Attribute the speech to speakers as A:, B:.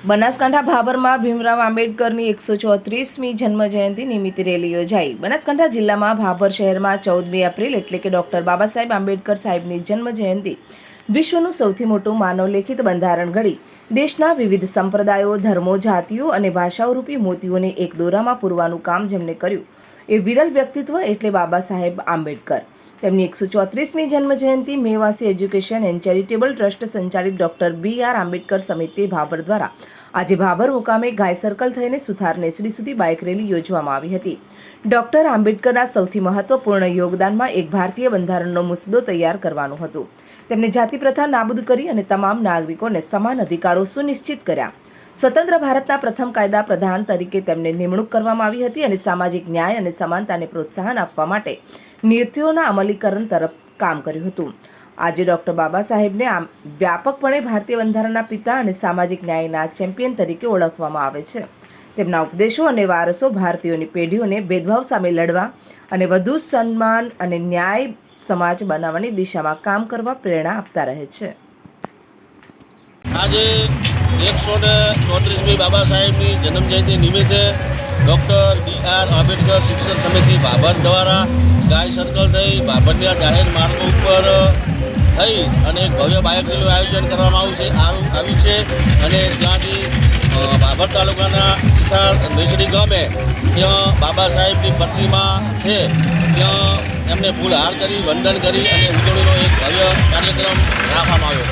A: બનાસકાંઠા ભાભરમાં ભીમરાવ આંબેડકરની એકસો ચોત્રીસમી જન્મજયંતિ નિમિત્તે રેલી યોજાઈ. બનાસકાંઠા જિલ્લામાં ભાભર શહેરમાં ચૌદમી એપ્રિલ એટલે કે ડોક્ટર બાબા સાહેબ આંબેડકર સાહેબની જન્મજયંતિ વિશ્વનું સૌથી મોટું માનવલેખિત બંધારણ ઘડી. દેશના વિવિધ સંપ્રદાયો, ધર્મો, જાતિઓ અને ભાષાઓરૂપી મોતીઓને એક દોરામાં પૂરવાનું કામ જેમણે કર્યું એ વિરલ વ્યક્તિત્વ એટલે બાબા સાહેબ આંબેડકર. તેમની એકસો ચોત્રીસમી જન્મજયંતિ Mevasi education and charitable trust સંચાલિત ડોક્ટર બી આર આંબેડકર સમિતિ ભાભર દ્વારા આજે ભાભર મુકામે ગાય સર્કલ થઈને સુથાર નેસડી સુધી બાઇક રેલી યોજવામાં આવી હતી. ડોક્ટર આંબેડકરના સૌથી મહત્વપૂર્ણ યોગદાનમાં એક ભારતીય બંધારણનો મુસદ્દો તૈયાર કરવાનું હતું. તેમણે જાતિ પ્રથા નાબૂદ કરી અને તમામ નાગરિકોને સમાન અધિકારો સુનિશ્ચિત કર્યા. સ્વતંત્ર ભારતના પ્રથમ કાયદા પ્રધાન તરીકે તેમને નિમણૂક કરવામાં આવી હતી અને સામાજિક ન્યાય અને સમાનતાને પ્રોત્સાહન આપવા માટે નીતિઓના અમલીકરણ તરફ કામ કર્યું હતું. આજે ડૉક્ટર બાબા સાહેબને આમ વ્યાપકપણે ભારતીય બંધારણના પિતા અને સામાજિક ન્યાયના ચેમ્પિયન તરીકે ઓળખવામાં આવે છે. તેમના ઉપદેશો અને વારસો ભારતીયોની પેઢીઓને ભેદભાવ સામે લડવા અને વધુ સન્માન અને ન્યાય સમાજ બનાવવાની દિશામાં કામ કરવા પ્રેરણા આપતા રહે છે.
B: આજે એકસો ને ચોત્રીસમી બાબા સાહેબની જન્મજયંતિ નિમિત્તે ડૉક્ટર બી આર આંબેડકર શિક્ષણ સમિતિ ભાભર દ્વારા ગાય સર્કલ થઈ બાભરના જાહેર માર્ગો ઉપર થઈ અને એક ભવ્ય બાઇક રેલીનું આયોજન કરવામાં આવ્યું છે. આવ- આવ્યું છે અને ત્યાંથી બાભર તાલુકાના સિથાર મેસડી ગામે ત્યાં બાબા સાહેબની પ્રતિમા છે. ત્યાં એમને ફૂલહાર કરી, વંદન કરી અને ઉજવણીનો એક ભવ્ય કાર્યક્રમ રાખવામાં આવ્યો.